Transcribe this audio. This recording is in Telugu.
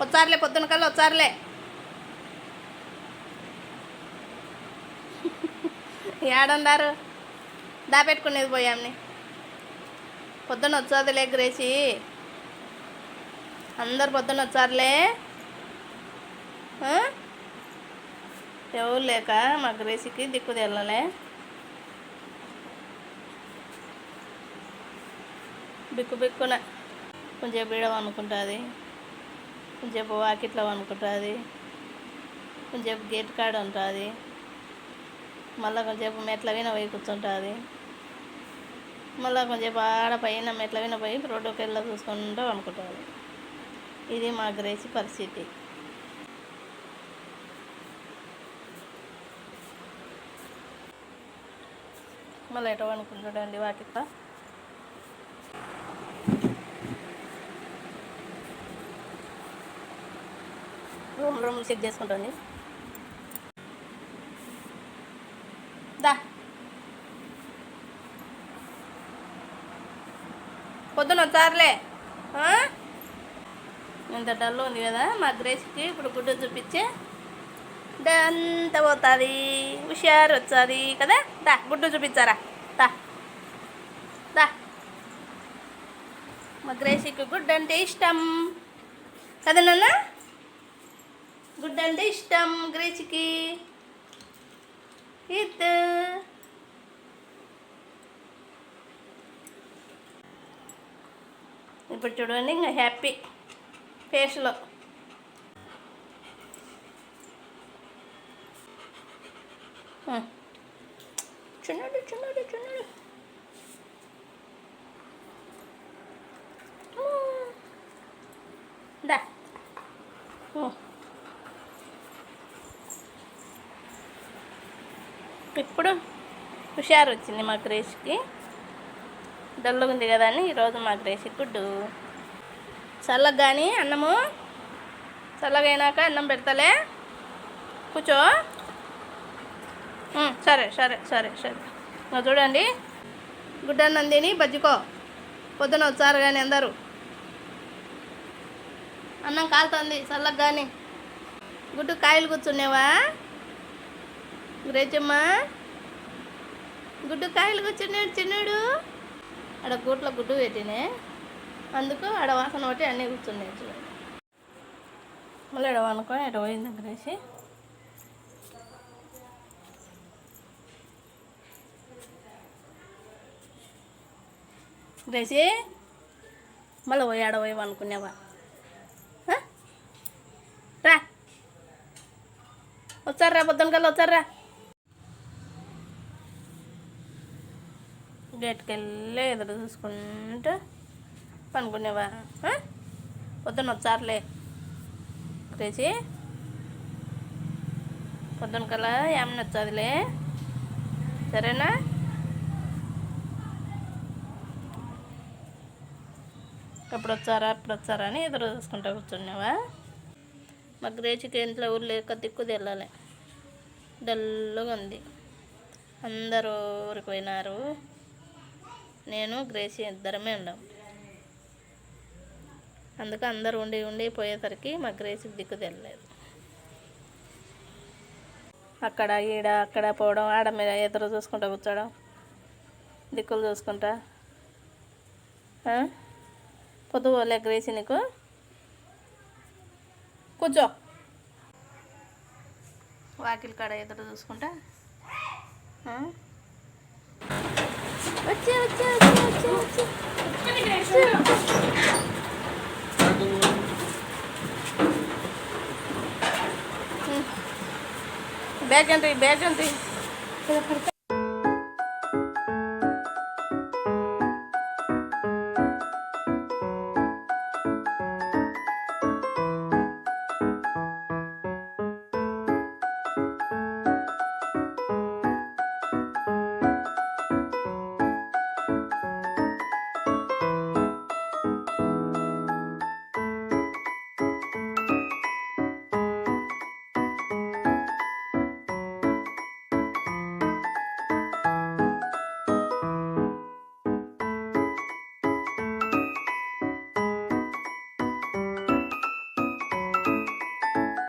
వచ్చారులే పొద్దున కల్లా వచ్చారులే. ఏడన్నారు దాపెట్టుకునేది పోయాంని. పొద్దున వచ్చేదిలే గ్రేసి. అందరు పొద్దున వచ్చారులే. ఎవరు లేక మా గ్రేసికి దిక్కు తెల్లలే. బిక్కు బిక్కున. కొంచెం ఈడ కొంచెంసేపు వాకిట్లో వండుకుంటుంది. కొంచెంసేపు గేట్ కాడ ఉంటుంది. మళ్ళీ కొంచెంసేపు మెట్ల పైన పోయి కూర్చుంటుంది. మళ్ళీ కొంచెంసేపు ఆడ పైన మెట్ల పైన పోయి రోడ్డుకి వెళ్ళి చూసుకుంటూ వండుకుంటుంది. ఇది మా గ్రేసి పరిస్థితి. మళ్ళీ ఎటు అనుకుంటాడండి వాకిట్లో? రూమ్ రూమ్ చెక్ చేసుకుంటుంది దా. పొద్దున వచ్చారులే. ఇంత డల్ ఉంది కదా మా గ్రేస్కి ఇప్పుడు గుడ్డు చూపించే. అంత పోతుంది. హుషారు వచ్చాది కదా. దా గుడ్డు చూపించారా? దా. దా. మా గ్రేసికి గుడ్డు అంటే ఇష్టం. కదా నాన్న? గుడ్ అంటే ఇష్టం గ్రీచ్కి. ఇత్ ఇప్పుడు చూడండి ఇంకా హ్యాపీ ఫేస్లో. చిన్నడు చిన్నడు చిన్నడు ఇప్పుడు హుషారు వచ్చింది మా క్రేష్కి. డల్లుగా ఉంది కదా అని ఈరోజు మా క్రేష్ గుడ్డు చల్లగా కానీ అన్నము చల్లగా అన్నం పెడతలే. కూర్చో. సరే సరే సరే సరే. ఇంకా చూడండి. గుడ్డన్నం తిని బజ్జుకో. పొద్దున వచ్చారు కానీ అందరూ. అన్నం కాలుతుంది చల్లగా కానీ. గుడ్డు కాయలు కూర్చున్నావా? గ్రేచమ్మ గుడ్డు కాయలు కూర్చున్నాడు చిన్నాడు ఆడ గూట్లో గుడ్డు పెట్టినే. అందుకు ఆడ వాసన ఒకటి అన్నీ కూర్చున్నాయి చూడండి మళ్ళీ ఎడ అనుకో ఎడ పోయింది గ్రేసి గ్రేసి మళ్ళీ పోయి ఆడ పోయి అనుకునేవా రా. వచ్చారా పొద్దున కల్లా వచ్చారా గేట్కి వెళ్ళి ఎదురు చూసుకుంటూ పనుకునేవా పొద్దున్న పొద్దున వచ్చారులే. క్రేసి పొద్దున కల్లా ఏమన్నా వచ్చాదిలే. సరేనా? ఎప్పుడు వచ్చారా ఎప్పుడు వచ్చారా అని ఎదురు చూసుకుంటూ కూర్చున్నావా? మా గ్రేచికి ఇంట్లో ఊరు లేక దిక్కు తెల్లాలి. డల్లుగా ఉంది. అందరూ ఊరికి పోయినారు. నేను గ్రేసి ఇద్దరమే ఉన్నాం అందుకు అందరు ఉండి ఉండి పోయేసరికి మా గ్రేసి దిక్కు తెలియలేదు అక్కడ ఈడ అక్కడ పోవడం ఆడ మీద ఎదురు చూసుకుంటా కూర్చోవడం దిక్కులు చూసుకుంటా. ఆ? పొద్దు పోలే గ్రేసి నీకు? కూర్చో. వాకిలి కాడ ఎదురు చూసుకుంటా. వచ్చే వచ్చే వచ్చే వచ్చే వచ్చే బ్యాగ్ ఎంత బ్యాగ్ ఎంత